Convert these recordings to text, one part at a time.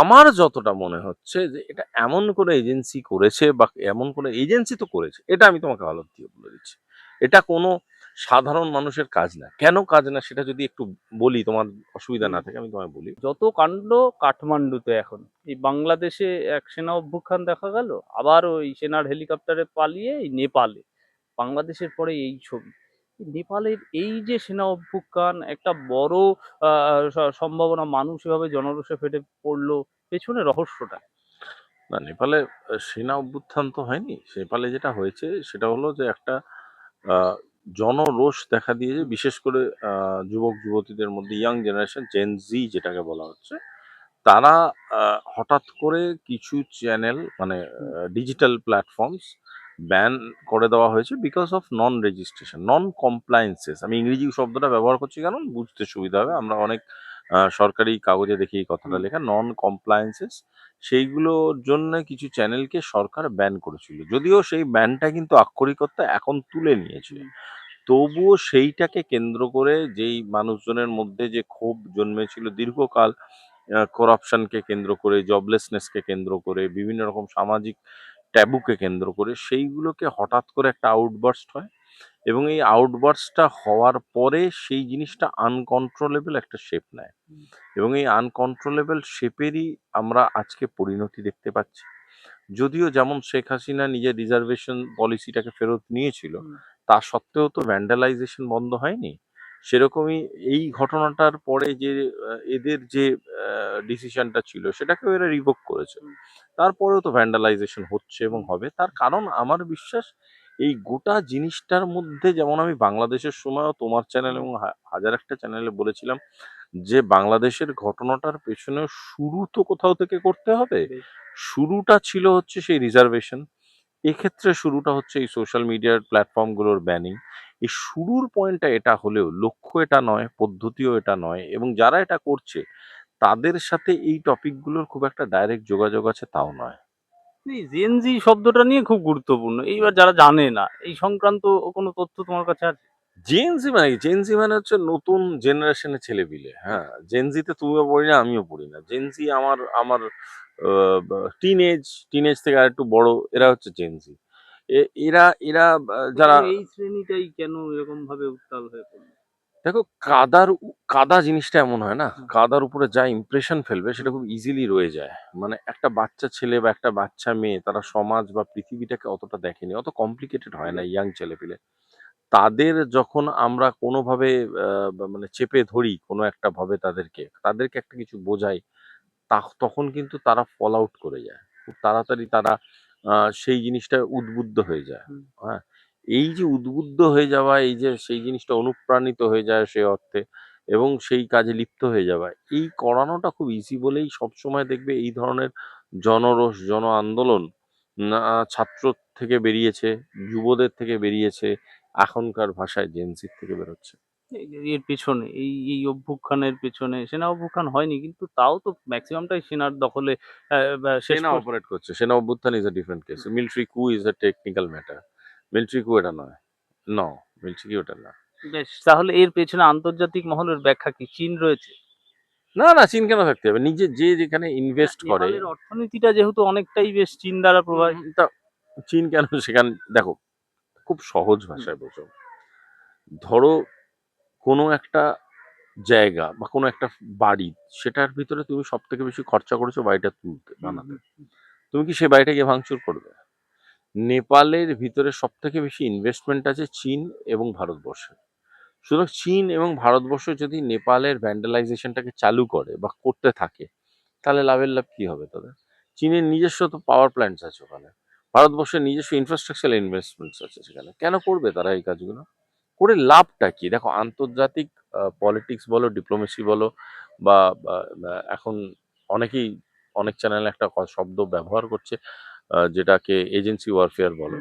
আমার যতটা মনে হচ্ছে যে এটা এমন কোনো এজেন্সি করেছে বা এমন কোনো এজেন্সি তো করেছে, এটা আমি তোমাকে ভালো দিয়ে বলে দিচ্ছি। এটা কোনো সাধারণ মানুষের কাজ না। কেন কাজ না সেটা যদি একটু বলি, তোমার অসুবিধা না থাকে আমি তোমায় বলি। যত কাণ্ড কাঠমান্ডুতে এখন, এই বাংলাদেশে এক সেনা অভ্যুত্থান দেখা গেল, আবার ওই সেনার হেলিকপ্টারে পালিয়ে নেপালে, বাংলাদেশের পরে এই ছবি। নেপালের এই যে সেনা অভ্যুত্থান একটা বড় সম্ভাবনা মানুষ এভাবে জনরোষে ফেটে পড়ল পেছনে রহস্যটা? না নেপালে সেনা অভ্যুত্থান তো হয়নি। নেপালে যেটা হয়েছে সেটা হলো যে একটা জনরোষ দেখা দিয়েছে বিশেষ করে যুবক যুবতীদের মধ্যে ইয়াং জেনারেশন জেন জি যেটাকে বলা হচ্ছে তারা হঠাৎ করে কিছু চ্যানেল মানে ডিজিটাল প্ল্যাটফর্মস ব্যান করে দেওয়া হয়েছে because of non registration non compliances আমি ইংরেজি শব্দটা ব্যবহার করছি কেন? বুঝতে সুবিধা হবে। আমরা অনেক সরকারি কাগজে দেখি এই কথাটা লেখা নন কমপ্লায়েন্সেস সেইগুলোর জন্য কিছু চ্যানেলকে সরকার ব্যান করেছিল। যদিও সেই ব্যানটা কিন্তু আক্ষরিকতা এখন তুলে নিয়েছে। তবুও সেইটাকে কেন্দ্র করে যেই মানুষজনের মধ্যে যে ক্ষোভ জন্মেছিল দীর্ঘকাল করাপশনকে কেন্দ্র করে জবলেসনেসকে কেন্দ্র করে বিভিন্ন রকম সামাজিক ট্যাবুকে কেন্দ্র করে সেইগুলোকে হঠাৎ করে একটা আউটবার্স্ট হয় এবং এই আউটবার্স্টটা হওয়ার পরে সেই জিনিসটা আনকন্ট্রোলেবল একটা শেপ নেয়। এবং এই আনকন্ট্রোলেবল শেপেরই আমরা আজকে পরিণতি দেখতে পাচ্ছি। যদিও যেমন শেখ হাসিনা নিজের রিজার্ভেশন পলিসিটাকে ফেরত নিয়েছিল তা সত্ত্বেও তো ভ্যান্ডালাইজেশন বন্ধ হয়নি। সেরকমই এই ঘটনাটার পরে যে এদের যে ডিসিশনটা ছিল সেটাকেও এরা রিভোক করেছে। তারপরেও তো ভ্যান্ডালাইজেশন হচ্ছে এবং হবে। তার কারণ আমার বিশ্বাস এই গোটা জিনিসটার মধ্যে যেমন আমি বাংলাদেশের সময়ও তোমার চ্যানেল এবং হাজার একটা চ্যানেলে বলেছিলাম যে বাংলাদেশের ঘটনাটার পেছনে শুরু তো কোথাও থেকে করতে হবে। শুরুটা ছিল হচ্ছে সেই রিজার্ভেশন এক্ষেত্রে শুরুটা হচ্ছে এই সোশ্যাল মিডিয়ার প্ল্যাটফর্মগুলোর ব্যানিং এই শুরুর পয়েন্টটা এটা হলেও লক্ষ্য এটা নয় পদ্ধতিও এটা নয় এবং যারা এটা করছে তাদের সাথে এই টপিকগুলোর খুব একটা ডাইরেক্ট যোগাযোগ আছে তাও নয়। জেনজি শব্দটা নিয়ে খুব গুরুত্বপূর্ণ। এইবার যারা জানে না এই সংক্রান্ত কোনো তথ্য তোমার কাছে আছে? জেনজি মানে কি? জেনজি মানে হচ্ছে নতুন জেনারেশনের ছেলেপিলে হ্যাঁ। জেনজিতে তুমিও পড়ি না আমিও পড়ি না। জেনজি আমার আমার টিনেজ টিনেজ থেকে আর একটু বড় এরা হচ্ছে জেনজি এরা এরা যারা এই শ্রেণীটাই কেন এরকম ভাবে উত্তাল হয়ে পড়ল? দেখো কাদার কাদা জিনিসটা এমন হয় না? কাদার উপরে যা ইমপ্রেশন ফেলবে সেটা খুব ইজিলি রয়ে যায়। মানে একটা বাচ্চা ছেলে বা একটা বাচ্চা মেয়ে তারা সমাজ বা পৃথিবীটাকে অতটা দেখেনি অত কমপ্লিকেটেড হয় না ইয়াং ছেলেপিলে। তাদের যখন আমরা কোনোভাবে মানে চেপে ধরি কোনো একটা ভাবে তাদেরকে তাদেরকে একটা কিছু বোঝাই তা- তখন কিন্তু তারা ফল আউট করে যায়। খুব তাড়াতাড়ি তারা সেই জিনিসটা উদ্বুদ্ধ হয়ে যায়। হ্যাঁ? এই যে উদ্বুদ্ধ হয়ে যাওয়া এই যে সেই জিনিসটা অনুপ্রাণিত হয়ে যায় সে অর্থে এবং সেই কাজে লিপ্ত হয়ে যাওয়া এই করানোটা খুব ইজি বলেই সবসময় দেখবে এই ধরনের জনরোষ জন আন্দোলন ছাত্র থেকে বেরিয়েছে যুবদের থেকে বেরিয়েছে এখনকার ভাষায় জেনসির থেকে বেরোচ্ছে। এর পেছনে এই এই অভ্যুত্থানের পেছনে সেনা অভ্যুত্থান হয়নি কিন্তু তাও তো ম্যাক্সিমামটাই সেনার দখলে সেনা অপারেট করছে সেনা অভ্যুত্থান is a different case military coup is a technical matter military coup এটা নয়। ন মিলিটারি ওটা না। বেশ তাহলে এর পেছনে আন্তর্জাতিক মহলের ব্যাখ্যা কি? চীন রয়েছে? না না চীন কেন থাকতে হবে? নিজে যে যেখানে ইনভেস্ট করে অর্থনীতিটা যেহেতু অনেকটাই বেশ চীন দ্বারা প্রভাবিত চীন কেন সেখানে দেখো খুব সহজ ভাষায় বোঝো ধরো কোনো একটা জায়গা বা কোনো একটা বাড়ি সেটার ভিতরে তুমি সব থেকে বেশি খরচা করেছ বাড়িটা তুলতে বানাতে। তুমি কি সেই বাড়িটা গিয়ে ভাঙচুর করবে? নেপালের ভিতরে সব থেকে বেশি ইনভেস্টমেন্ট আছে চীন এবং ভারতবর্ষে। সুতরাং চীন এবং ভারতবর্ষ যদি নেপালের ভ্যান্ডালাইজেশনটাকে চালু করে বা করতে থাকে তাহলে লাভের লাভ কি হবে তাদের? চীনের নিজস্ব তো পাওয়ার প্ল্যান্টস আছে ওখানে। ভারতবর্ষের নিজস্ব ইনফ্রাস্ট্রাকচারাল ইনভেস্টমেন্টস আছে সেখানে। কেন করবে তারা এই কাজগুলো? করে লাভটা কি? দেখো আন্তর্জাতিক পলিটিক্স বলো ডিপ্লোমেসি বলো বা এখন অনেকেই অনেক চ্যানেলে একটা শব্দ ব্যবহার করছে যেটাকে এজেন্সি ওয়ারফেয়ার বলো।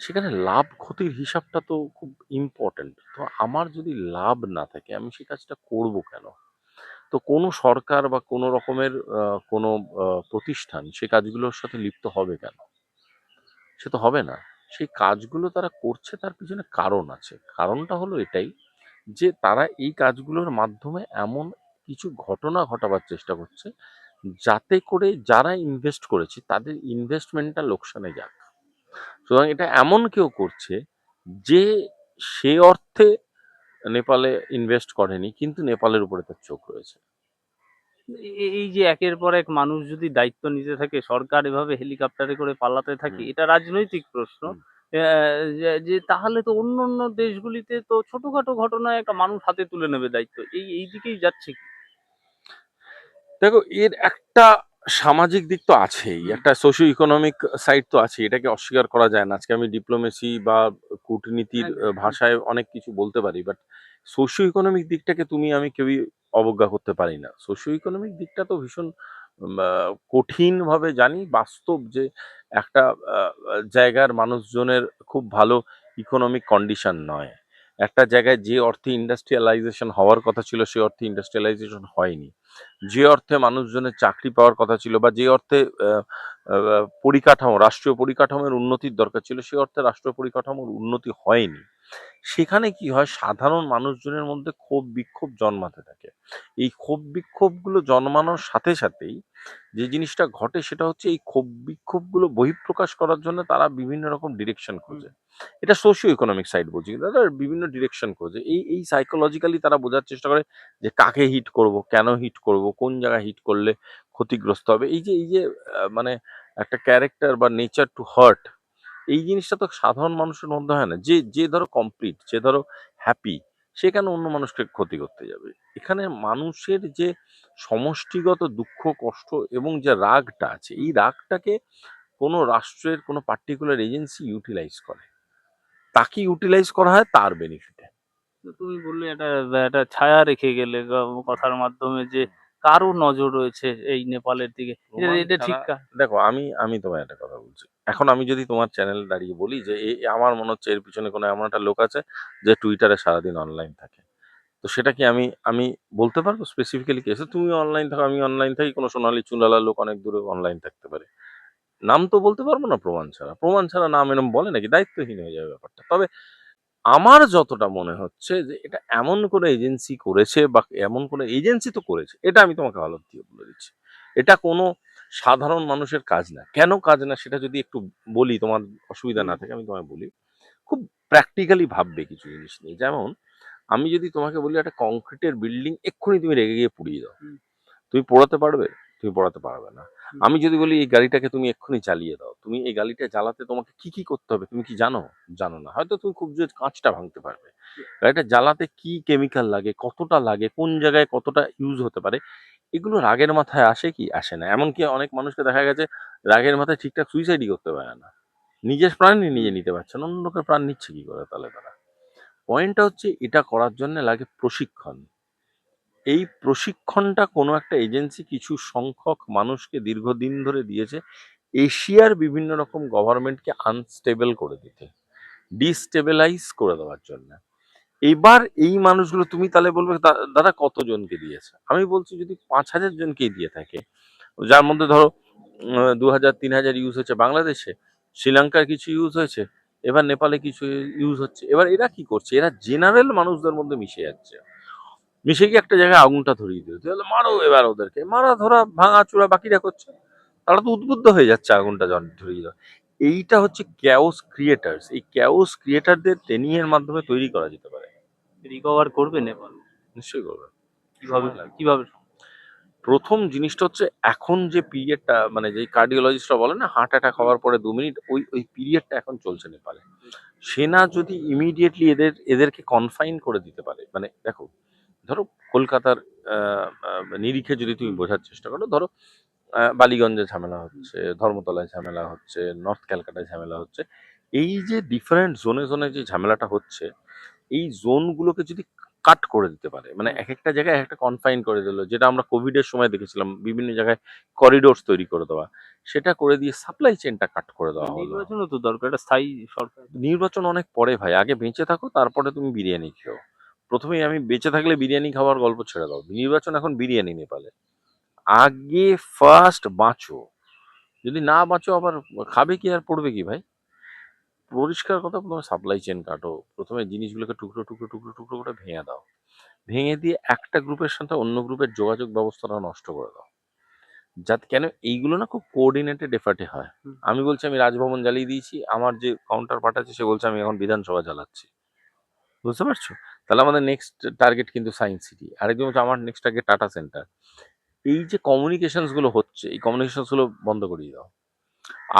সেখানে লাভ ক্ষতির হিসাবটা তো খুব ইম্পর্ট্যান্ট তো আমার যদি লাভ না থাকে আমি সে কাজটা করব কেন? তো কোনো সরকার বা কোনো রকমের কোনো প্রতিষ্ঠান সে কাজগুলোর সাথে লিপ্ত হবে কেন? সে তো হবে না। সেই কাজগুলো তারা করছে তার পিছনে কারণ আছে। কারণটা হলো এটাই যে তারা এই কাজগুলোর মাধ্যমে এমন কিছু ঘটনা ঘটাবার চেষ্টা করছে যাতে করে যারা ইনভেস্ট করেছে তাদের ইনভেস্টমেন্টটা লোকসানে যাক। সুতরাং এটা এমন কেউ করছে যে সে অর্থে নেপালে ইনভেস্ট করেনি কিন্তু নেপালের উপরে তার চোখ রয়েছে। এই যে একের পর এক মানুষ যদি দায়িত্ব নিতে থাকে সরকার এভাবে হেলিকপ্টারে করে পালাতে থাকে এটা রাজনৈতিক প্রশ্ন। যে- তাহলে তো অন্য অন্য দেশগুলিতে তো ছোটখাটো ঘটনায় একটা মানুষ হাতে তুলে নেবে দায়িত্ব। এই এই দিকেই যাচ্ছে কি? দেখো এর একটা সামাজিক দিক তো আছেই একটা সোশিও ইকোনমিক সাইড তো আছে এটাকে অস্বীকার করা যায় না। আজকে আমি ডিপ্লোমেসি বা কূটনীতির ভাষায় অনেক কিছু বলতে পারি বাট সোশিও ইকোনমিক দিকটাকে তুমি, আমি কেউই অবজ্ঞা করতে পারি না। সোশিও ইকোনমিক দিকটা তো ভীষণ কঠিনভাবে জানি। বাস্তব যে একটা জায়গার মানুষজনের খুব ভালো ইকোনমিক কন্ডিশন নয়। একটা জায়গায় যে অর্থে ইন্ডাস্ট্রিয়ালাইজেশন হওয়ার কথা ছিল, সে অর্থে ইন্ডাস্ট্রিয়ালাইজেশন হয়নি। যে অর্থে মানুষজনের চাকরি পাওয়ার কথা ছিল বা যে অর্থে পরিকাঠামো রাষ্ট্রীয় পরিকাঠামোর উন্নতির দরকার ছিল। সে অর্থে রাষ্ট্রীয় পরিকাঠামোর উন্নতি হয়নি। সেখানে কি হয়? সাধারণ মানুষজনের মধ্যে ক্ষোভ বিক্ষোভ জন্মাতে থাকে। এই ক্ষোভ বিক্ষোভগুলো জন্মানোর সাথে সাথেই যে জিনিসটা ঘটে সেটা হচ্ছে এই ক্ষোভ বিক্ষোভগুলো বহিঃপ্রকাশ করার জন্য তারা বিভিন্ন রকম ডিরেকশন খোঁজে। এটা সোশিও ইকোনমিক সাইড বলছি তারা বিভিন্ন ডিরেকশন খোঁজে। এই এই সাইকোলজিক্যালি তারা বোঝার চেষ্টা করে যে কাকে হিট করব কেন হিট করব কোন জায়গায় হিট করলে ক্ষতিগ্রস্ত হবে। এই যে এই যে মানে একটা ক্যারেক্টার বা নেচার টু হার্ট এই জিনিসটা তো সাধারণ মানুষের মধ্যে হয় না। যে যে ধরো কমপ্লিট যে ধরো হ্যাপি সে কেন অন্য মানুষকে ক্ষতি করতে যাবে? এখানে মানুষের যে সমষ্টিগত দুঃখ কষ্ট এবং যে রাগটা আছে এই রাগটাকে কোনো রাষ্ট্রের কোনো পার্টিকুলার এজেন্সি ইউটিলাইজ করে। তাকে ইউটিলাইজ করা হয় তার বেনিফিটে তো তুমি বললে একটা একটা ছায়া রেখে গেলে কথার মাধ্যমে যে কারও নজর রয়েছে এই নেপালের দিকে? এটা ঠিক দেখো আমি আমি তোমায় একটা কথা বলছি। এখন আমি যদি তোমার চ্যানেলে দাঁড়িয়ে বলি যে আমার মনে হচ্ছে এর পিছনে কোনো এমন একটা লোক আছে যে টুইটারে সারাদিন অনলাইন থাকে। তো সেটা কি আমি আমি বলতে পারব স্পেসিফিক্যালি কেসে তুমি অনলাইন থাকো আমি অনলাইন থাকি কোনো সোনালী চুলালা লোক অনেক দূরে অনলাইন থাকতে পারে। নাম তো বলতে পারব না প্রমাণ ছাড়া। প্রমাণ ছাড়া নাম এরম বলে নাকি? দায়িত্বহীন হয়ে যাবে ব্যাপারটা। তবে আমার যতটা মনে হচ্ছে যে এটা এমন কোনো এজেন্সি করেছে বা এমন কোনো এজেন্সি তো করেছে এটা আমি তোমাকে ভালো দিয়ে বলে দিচ্ছি। এটা কোনো সাধারণ মানুষের কাজ না। কেন কাজ না সেটা যদি একটু বলি তোমার অসুবিধা না থাকে আমি তোমায় বলি। খুব প্র্যাকটিক্যালি ভাববে কিছু জিনিস নিয়ে। যেমন আমি যদি তোমাকে বলি একটা কংক্রিটের বিল্ডিং এক্ষুনি তুমি রেগে গিয়ে পুড়িয়ে দাও। তুমি পোড়াতে পারবে? তুমি পড়াতে পারবে না। আমি যদি বলি এই গাড়িটাকে তুমি এক্ষুনি চালিয়ে দাও। তুমি এই গাড়িটা জ্বালাতে তোমাকে কি কি করতে হবে? তুমি কি জানো? জানো না। হয়তো তুমি খুব জোর কাঁচটা ভাঙতে পারবে। গাড়িটা জ্বালাতে কি কেমিক্যাল লাগে কতটা লাগে কোন জায়গায় কতটা ইউজ হতে পারে এগুলো রাগের মাথায় আসে কি? আসে না। এমনকি অনেক মানুষকে দেখা গেছে রাগের মাথায় ঠিকঠাক সুইসাইডই করতে পারে না। নিজের প্রাণই নিজে নিতে পারছে না। অন্য লোকের প্রাণ নিচ্ছে কি করে তাহলে তারা? পয়েন্টটা হচ্ছে এটা করার জন্য লাগে প্রশিক্ষণ। এই প্রশিক্ষণটা কোনো একটা এজেন্সি কিছু সংখ্যক মানুষকে দীর্ঘদিন ধরে দিয়েছে, এশিয়ার বিভিন্ন রকম গভর্নমেন্টকে আনস্টেবল করে দিতে ডিস্টেবিলাইজ করে দেওয়ার জন্য। এবার এই মানুষগুলো, তুমি তাহলে বলবে, "দা- দাদা কতজনকে দিয়েছে? আমি বলছি, যদি পাঁচ হাজার জনকে দিয়ে থাকে, যার মধ্যে ধরো দু হাজার তিন হাজার ইউজ হচ্ছে বাংলাদেশে, শ্রীলঙ্কার কিছু ইউজ হয়েছে, এবার নেপালে কিছু ইউজ হচ্ছে, এবার এরা কি করছে? এরা জেনারেল মানুষদের মধ্যে মিশে যাচ্ছে। মিশে গিয়ে একটা জায়গায় আগুনটা ধরিয়ে দিল। তাহলে মারো এবার ওদেরকে। মারা ধরা ভাঙা চূড়া বাকিরা করছে। তারা তো উদ্বুদ্ধ হয়ে যাচ্ছে আগুনটা ধরিয়ে দেওয়া। এইটা হচ্ছে ক্যাওস ক্রিয়েটার্স এই ক্যাওস ক্রিয়েটারদের ট্রেনিং এর মাধ্যমে তৈরি করা যেতে পারে। রিকভার করবে নেপাল। নিশ্চয়ই করবে। কীভাবে কীভাবে প্রথম জিনিসটা হচ্ছে এখন যে পিরিয়ডটা মানে যে কার্ডিওলজিস্টরা বলে না হার্ট অ্যাটাক হওয়ার পরে দু মিনিট ওই ওই পিরিয়ডটা এখন চলছে নেপালে। সেনা যদি ইমিডিয়েটলি এদের এদেরকে কনফাইন করে দিতে পারে মানে দেখো ধরো কলকাতার নিরিখে যদি তুমি বোঝার চেষ্টা করো ধরো বালিগঞ্জে ঝামেলা হচ্ছে ধর্মতলায় ঝামেলা হচ্ছে নর্থ ক্যালকাটায় ঝামেলা হচ্ছে এই যে ডিফারেন্ট জোনে জোনে যে ঝামেলাটা হচ্ছে এই জোনগুলোকে যদি কাট করে দিতে পারে মানে এক একটা জায়গায় এক একটা কনফাইন করে দিল যেটা আমরা কোভিডের সময় দেখেছিলাম বিভিন্ন জায়গায় করিডোরস তৈরি করে দেওয়া সেটা করে দিয়ে সাপ্লাই চেনটা কাট করে দেওয়া হলো। নির্বাচনও তো দরকার একটা স্থায়ী সরকার। নির্বাচন অনেক পরে ভাই আগে বেঁচে থাকো তারপরে তুমি বিরিয়ানি খেও। প্রথমেই আমি বেঁচে থাকলে বিরিয়ানি খাওয়ার গল্প ছেড়ে দাও। নির্বাচন এখন বিরিয়ানি নেপালে। আগে ফার্স্ট বাঁচো। যদি না বাঁচো আবার খাবে কি আর পড়বে কি ভাই? পরিষ্কার কথা প্রথমে সাপ্লাই চেন কাটো। প্রথমে জিনিসগুলোকে টুকরো টুকরো টুকরো টুকরো করে ভেঙে দাও। ভেঙে দিয়ে একটা গ্রুপের সাথে অন্য গ্রুপের যোগাযোগ ব্যবস্থাটা নষ্ট করে দাও। যাতে কেন? এইগুলো না খুব কোঅর্ডিনেটেড এফার্টে হয়। আমি বলছি আমি রাজভবন জ্বালিয়ে দিয়েছি। আমার যে কাউন্টার পার্ট আছে সে বলছে আমি এখন বিধানসভা জ্বালাচ্ছি। বুঝতে পারছ? তাহলে আমাদের নেক্সট টার্গেট কিন্তু সায়েন্স সিটি আরেকজন হচ্ছে আমার নেক্সট টার্গেট টাটা সেন্টার এই যে কমিউনিকেশনসগুলো হচ্ছে এই কমিউনিকেশনসগুলো বন্ধ করিয়ে দাও।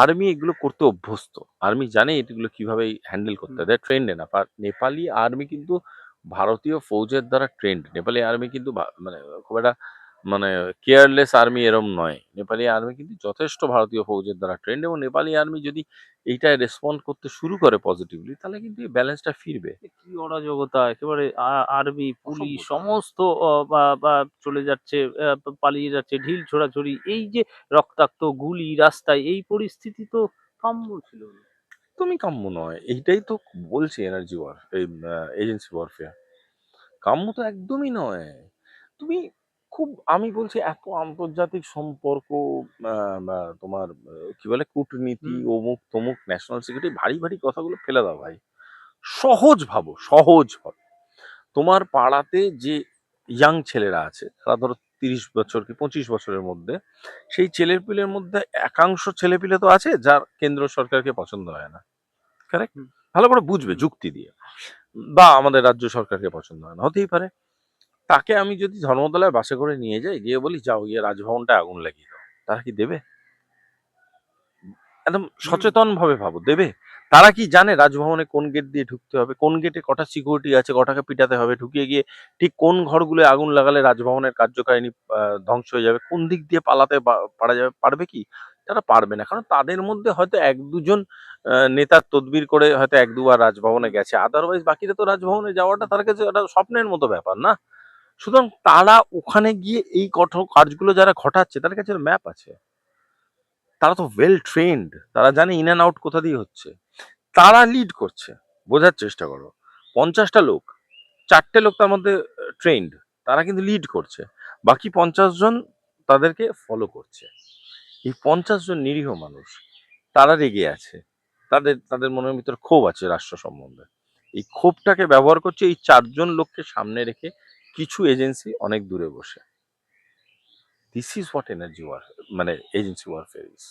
আর্মি এগুলো করতে অভ্যস্ত। আর্মি জানে এগুলো কীভাবে হ্যান্ডেল করতে হয়। ট্রেন্ড না আর নেপালি আর্মি কিন্তু ভারতীয় ফৌজের দ্বারা ট্রেন্ড নেপালি আর্মি কিন্তু মানে খুব একটা মানে কেয়ারলেস আর্মি এরম নয়। নেপালি আর্মি কিন্তু যথেষ্ট ভারতীয় ফৌজের দ্বারা ট্রেন্ড এবং নেপালি আর্মি যদি এইটায় রেসপন্ড করতে শুরু করে পজিটিভলি তাহলে কিন্তু এই ব্যালেন্সটা ফিরবে। কি অরাজকতা একেবারে আর্মি পুলিশ সমস্ত চলে যাচ্ছে পালিয়ে যাচ্ছে ঢিল ছোড়াছড়ি এই যে রক্তাক্ত গুলি রাস্তায় এই পরিস্থিতি তো কাম্য ছিল। না। একদমই কাম্য নয়। এইটাই তো বলছি এনার্জি ওয়ার এই এজেন্সি ওয়ারফেয়ার কাম্য তো একদমই নয়। তুমি খুব আমি বলছি এত আন্তর্জাতিক সম্পর্ক তোমার কি বলে কূটনীতি অমুক তমুক ন্যাশনাল সিকিউরিটি ভারী ভারী কথাগুলো ফেলে দাও ভাই। সহজ ভাবো সহজ ভাবো। তোমার পাড়াতে যে ইয়াং ছেলেরা আছে তারা ধরো তিরিশ বছর কি পঁচিশ বছরের মধ্যে সেই ছেলেপিলের মধ্যে একাংশ ছেলেপিলে তো আছে যার কেন্দ্র সরকারকে পছন্দ হয় না। কারেক্ট ভালো করে বুঝবে যুক্তি দিয়ে। বা আমাদের রাজ্য সরকারকে পছন্দ হয় না হতেই পারে। তাকে আমি যদি ধর্মতলায় বাসে করে নিয়ে যাই গিয়ে বলি যাও গিয়ে রাজভবনটা আগুন লাগিয়ে দাও। তারা কি দেবে? একদম সচেতন ভাবে ভাবো দেবে? তারা কি জানে রাজভবনে কোন গেট দিয়ে ঢুকতে হবে? কোন গেটে কটা সিকিউরিটি আছে কটাকে পিটাতে হবে? ঢুকিয়ে গিয়ে ঠিক কোন ঘরগুলো আগুন লাগালে রাজভবনের কার্যকারিণী ধ্বংস হয়ে যাবে? কোন দিক দিয়ে পালাতে পারা যাবে? পারবে কি? তারা পারবে না। কারণ তাদের মধ্যে হয়তো এক দুজন আহ, নেতার তদবির করে হয়তো এক দুবার রাজভবনে গেছে। আদারওয়াইজ বাকিরা তো রাজভবনে যাওয়াটা তার কাছে একটা স্বপ্নের মতো ব্যাপার না? সুতরাং তারা ওখানে গিয়ে এই কঠোর কাজগুলো যারা ঘটাচ্ছে, তাদের কাছে ম্যাপ আছে। তারা তো ওয়েল ট্রেন্ড তারা জানে ইন অ্যান্ড আউট কোথা দিয়ে হচ্ছে। তারা লিড করছে, বোঝার চেষ্টা করো। পঞ্চাশটা লোক, চারটে লোক তার মধ্যে ট্রেন্ড তারা কিন্তু লিড করছে। বাকি পঞ্চাশ জন তাদেরকে ফলো করছে। এই পঞ্চাশ জন নিরীহ মানুষ, তারা রেগে আছে। তাদের তাদের মনের ভিতর ক্ষোভ আছে রাষ্ট্র সম্বন্ধে। এই ক্ষোভটাকে ব্যবহার করছে এই চারজন লোককে সামনে রেখে কিছু এজেন্সি অনেক দূরে বসে। This is what energy war মানে এজেন্সি ওয়ারফেয়ার ইজ